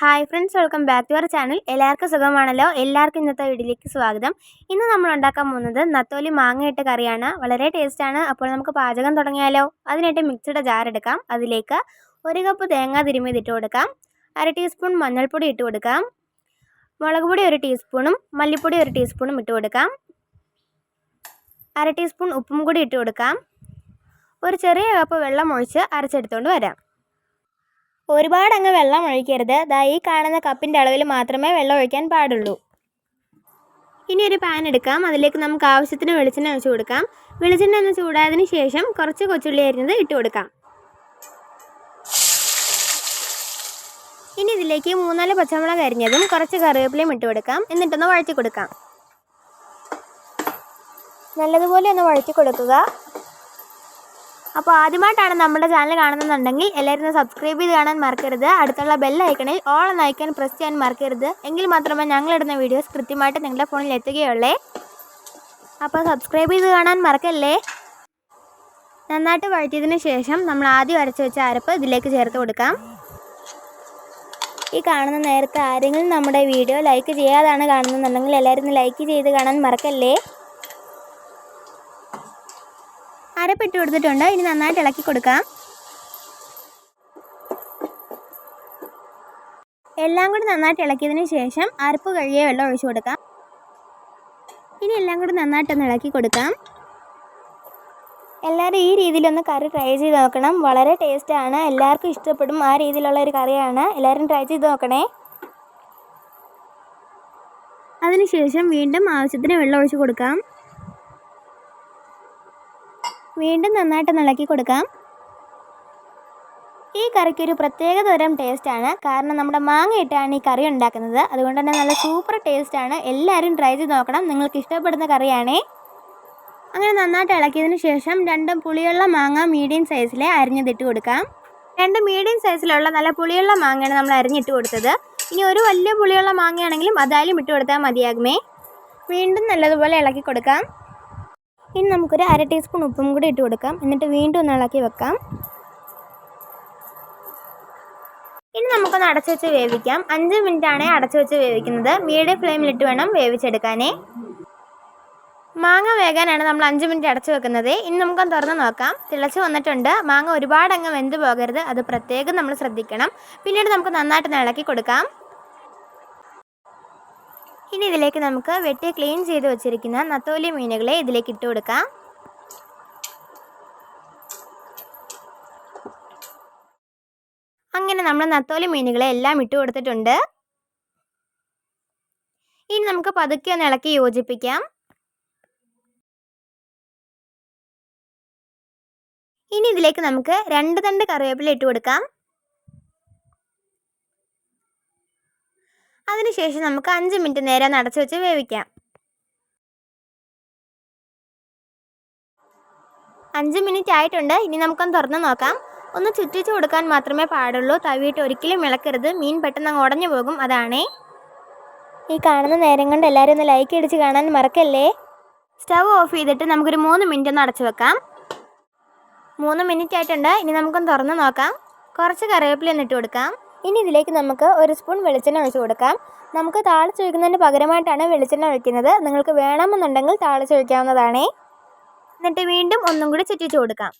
Hi friends welcome back to our channel എല്ലാവർക്കും സുഖമാണല്ലോ? എല്ലാവർക്കും ഇന്നത്തെ വീഡിയോയിലേക്ക് സ്വാഗതം. ഇന്ന് നമ്മൾ ഉണ്ടാക്കാൻ പോകുന്നത് നത്തോലി മാങ്ങയിട്ട് കറിയാണ്. വളരെ ടേസ്റ്റാണ് അപ്പോൾ നമുക്ക് പാചകം തുടങ്ങിയാലോ? അതിനായിട്ട് മിക്സിയുടെ ജാർ എടുക്കാം. അതിലേക്ക് ഒരു കപ്പ് തേങ്ങ തിരുമ്മിയത് ഇട്ട് കൊടുക്കാം. അര ടീസ്പൂൺ മഞ്ഞൾപ്പൊടി ഇട്ട് കൊടുക്കാം. മുളക് പൊടി ഒരു ടീസ്പൂണും മല്ലിപ്പൊടി ഒരു ടീസ്പൂണും ഇട്ട് കൊടുക്കാം. അര ടീസ്പൂൺ ഉപ്പും കൂടി ഇട്ട് കൊടുക്കാം. ഒരു ചെറിയ കപ്പ് വെള്ളം ഒഴിച്ച് അരച്ചെടുത്തുകൊണ്ട് വരാം. ഒരുപാട് അങ്ങ് വെള്ളം ഒഴിക്കരുത്. ദാ ഈ കാണുന്ന കപ്പിന്റെ അളവിൽ മാത്രമേ വെള്ളം ഒഴിക്കാൻ പാടുള്ളൂ. ഇനി ഒരു പാൻ എടുക്കാം. അതിലേക്ക് നമുക്ക് ആവശ്യത്തിന് വെളിച്ചെണ്ണ ഒഴിച്ചു കൊടുക്കാം. വെളിച്ചെണ്ണ ഒന്ന് ചൂടായതിന് ശേഷം കുറച്ച് കൊച്ചുള്ളി അരിഞ്ഞത് ഇട്ട് കൊടുക്കാം. ഇനി ഇതിലേക്ക് മൂന്നാൽ പച്ചമുളക് അരിഞ്ഞതും കുറച്ച് കറിവേപ്പിലയും ഇട്ട് കൊടുക്കാം. എന്നിട്ടൊന്ന് വഴറ്റി കൊടുക്കാം. നല്ലതുപോലെ ഒന്ന് വഴറ്റി കൊടുക്കുക. അപ്പോൾ ആദ്യമായിട്ടാണ് നമ്മുടെ ചാനൽ കാണുന്നുണ്ടെങ്കിൽ എല്ലാവരും സബ്സ്ക്രൈബ് ചെയ്ത് കാണാൻ മറക്കരുത്. അടുത്തുള്ള ബെൽ ഐക്കണിൽ ഓൾ എന്ന ഐക്കൺ പ്രസ് ചെയ്യാൻ മറക്കരുത്. എങ്കിൽ മാത്രമേ ഞങ്ങളിടുന്ന വീഡിയോസ് കൃത്യമായിട്ട് നിങ്ങളുടെ ഫോണിൽ എത്തുകയുള്ളേ. അപ്പോൾ സബ്സ്ക്രൈബ് ചെയ്ത് കാണാൻ മറക്കല്ലേ? നന്നായിട്ട് വഴറ്റിയതിന് ശേഷം നമ്മൾ ആദ്യം അരച്ച് വെച്ച അരപ്പ് ഇതിലേക്ക് ചേർത്ത് കൊടുക്കാം. ഈ കാണുന്ന നേരത്തെ ആരെങ്കിലും നമ്മുടെ വീഡിയോ ലൈക്ക് ചെയ്യാതാണ് കാണുന്നുണ്ടെങ്കിൽ എല്ലാവരും ലൈക്ക് ചെയ്ത് കാണാൻ മറക്കല്ലേ? അരപ്പിട്ട് കൊടുത്തിട്ടുണ്ട്. ഇനി നന്നായിട്ട് ഇളക്കി കൊടുക്കാം. എല്ലാം കൂടി നന്നായിട്ട് ഇളക്കിയതിന് ശേഷം അരപ്പ് കഴുകിയ വെള്ളം ഒഴിച്ചു കൊടുക്കാം. ഇനി എല്ലാം കൂടി നന്നായിട്ടൊന്ന് ഇളക്കി കൊടുക്കാം. എല്ലാവരും ഈ രീതിയിലൊന്ന് കറി ട്രൈ ചെയ്ത് നോക്കണം. വളരെ ടേസ്റ്റാണ് എല്ലാവർക്കും ഇഷ്ടപ്പെടും. ആ രീതിയിലുള്ള ഒരു കറിയാണ്. എല്ലാവരും ട്രൈ ചെയ്ത് നോക്കണേ. അതിനുശേഷം വീണ്ടും ആവശ്യത്തിന് വെള്ളം ഒഴിച്ച് കൊടുക്കാം. വീണ്ടും നന്നായിട്ട് ഇളക്കി കൊടുക്കാം. ഈ കറിക്ക് ഒരു പ്രത്യേക തരം ടേസ്റ്റാണ് കാരണം നമ്മുടെ മാങ്ങ ഇട്ടാണ് ഈ കറി ഉണ്ടാക്കുന്നത്. അതുകൊണ്ട് തന്നെ നല്ല സൂപ്പർ ടേസ്റ്റാണ് എല്ലാവരും ട്രൈ ചെയ്ത് നോക്കണം. നിങ്ങൾക്ക് ഇഷ്ടപ്പെടുന്ന കറിയാണേ. അങ്ങനെ നന്നായിട്ട് ഇളക്കിയതിന് ശേഷം രണ്ട് പുളിയുള്ള മാങ്ങ മീഡിയം സൈസിലെ അരിഞ്ഞതിട്ട് കൊടുക്കാം. രണ്ട് മീഡിയം സൈസിലുള്ള നല്ല പുളിയുള്ള മാങ്ങയാണ് നമ്മൾ അരിഞ്ഞിട്ട് കൊടുത്തത്. ഇനി ഒരു വലിയ പുളിയുള്ള മാങ്ങയാണെങ്കിലും അതായാലും ഇട്ട് കൊടുത്താൽ മതിയാകുമേ. വീണ്ടും നല്ലതുപോലെ ഇളക്കി കൊടുക്കാം. ഇനി നമുക്കൊരു അര ടീസ്പൂൺ ഉപ്പും കൂടി ഇട്ട് കൊടുക്കാം. എന്നിട്ട് വീണ്ടും ഒന്ന് ഇളക്കി വെക്കാം. ഇനി നമുക്കൊന്ന് അടച്ചു വെച്ച് വേവിക്കാം. അഞ്ച് മിനിറ്റ് ആണ് അടച്ചു വെച്ച് വേവിക്കുന്നത്. മീഡിയം ഫ്ലെയിമിലിട്ട് വേണം വേവിച്ചെടുക്കാനേ. മാങ്ങ വേകാനാണ് നമ്മൾ അഞ്ച് മിനിറ്റ് അടച്ചു വെക്കുന്നത്. ഇനി നമുക്കൊന്ന് തുറന്ന് നോക്കാം. തിളച്ച് വന്നിട്ടുണ്ട്. മാങ്ങ ഒരുപാട് അങ്ങ് വെന്ത് പോകരുത്. അത് പ്രത്യേകം നമ്മൾ ശ്രദ്ധിക്കണം. പിന്നീട് നമുക്ക് നന്നായിട്ട് ഇളക്കി കൊടുക്കാം. ഇനി ഇതിലേക്ക് നമുക്ക് വെട്ടി ക്ലീൻ ചെയ്ത് വെച്ചിരിക്കുന്ന നത്തോലി മീനുകളെ ഇതിലേക്ക് ഇട്ട് കൊടുക്കാം. അങ്ങനെ നമ്മൾ നത്തോലി മീനുകളെ എല്ലാം ഇട്ട് കൊടുത്തിട്ടുണ്ട്. ഇനി നമുക്ക് പതുക്കെ ഒന്ന് ഇളക്കി യോജിപ്പിക്കാം. ഇനി ഇതിലേക്ക് നമുക്ക് രണ്ട് തണ്ട് കറിവേപ്പില ഇട്ട് കൊടുക്കാം. അതിനുശേഷം നമുക്ക് അഞ്ച് മിനിറ്റ് നേരം അടച്ചു വെച്ച് വേവിക്കാം. അഞ്ച് മിനിറ്റ് ആയിട്ടുണ്ട്. ഇനി നമുക്കൊന്ന് തുറന്ന് നോക്കാം. ഒന്ന് ചുറ്റിച്ച് കൊടുക്കാൻ മാത്രമേ പാടുള്ളൂ. തവിയിട്ട് ഒരിക്കലും ഇളക്കരുത്. മീൻ പെട്ടെന്ന് അങ്ങ് ഉടഞ്ഞു പോകും. അതാണേ. ഈ കാണുന്ന നേരം കൊണ്ട് എല്ലാവരും ഒന്ന് ലൈക്ക് അടിച്ച് കാണാൻ മറക്കല്ലേ? സ്റ്റവ് ഓഫ് ചെയ്തിട്ട് നമുക്കൊരു മൂന്ന് മിനിറ്റ് ഒന്ന് അടച്ചു വെക്കാം. മൂന്ന് മിനിറ്റ് ആയിട്ടുണ്ട്. ഇനി നമുക്കൊന്ന് തുറന്ന് നോക്കാം. കുറച്ച് കറിവേപ്പില ഇട്ട് കൊടുക്കാം. ഇനി ഇതിലേക്ക് നമുക്ക് ഒരു സ്പൂൺ വെളിച്ചെണ്ണ ഒഴിച്ച് കൊടുക്കാം. നമുക്ക് താളിച്ച് ഒഴിക്കുന്നതിന് പകരമായിട്ടാണ് വെളിച്ചെണ്ണ ഒഴിക്കുന്നത്. നിങ്ങൾക്ക് വേണമെന്നുണ്ടെങ്കിൽ താളിച്ച് ഒഴിക്കാവുന്നതാണേ എന്നിട്ട് വീണ്ടും ഒന്നും കൂടി ചുറ്റിച്ച് കൊടുക്കാം.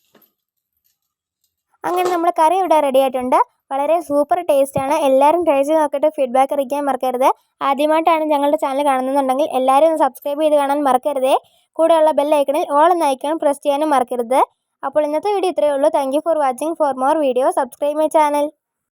അങ്ങനെ നമ്മൾ കറി ഇവിടെ റെഡി ആയിട്ടുണ്ട്. വളരെ സൂപ്പർ ടേസ്റ്റാണ് എല്ലാവരും ട്രൈ ചെയ്ത് നോക്കിയിട്ട് ഫീഡ്ബാക്ക് അറിയിക്കാൻ മറക്കരുത്. ആദ്യമായിട്ടാണ് ഞങ്ങളുടെ ചാനൽ കാണുന്നുണ്ടെങ്കിൽ എല്ലാവരും ഒന്ന് സബ്സ്ക്രൈബ് ചെയ്ത് കാണാൻ മറക്കരുതേ. കൂടെയുള്ള ബെൽ ഐക്കണിൽ ഓൾ എന്ന ഐക്കൺ പ്രസ് ചെയ്യാനും മറക്കരുത്. അപ്പോൾ ഇന്നത്തെ വീഡിയോ ഇത്രയേ ഉള്ളൂ. Thank for watching for more video subscribe my channel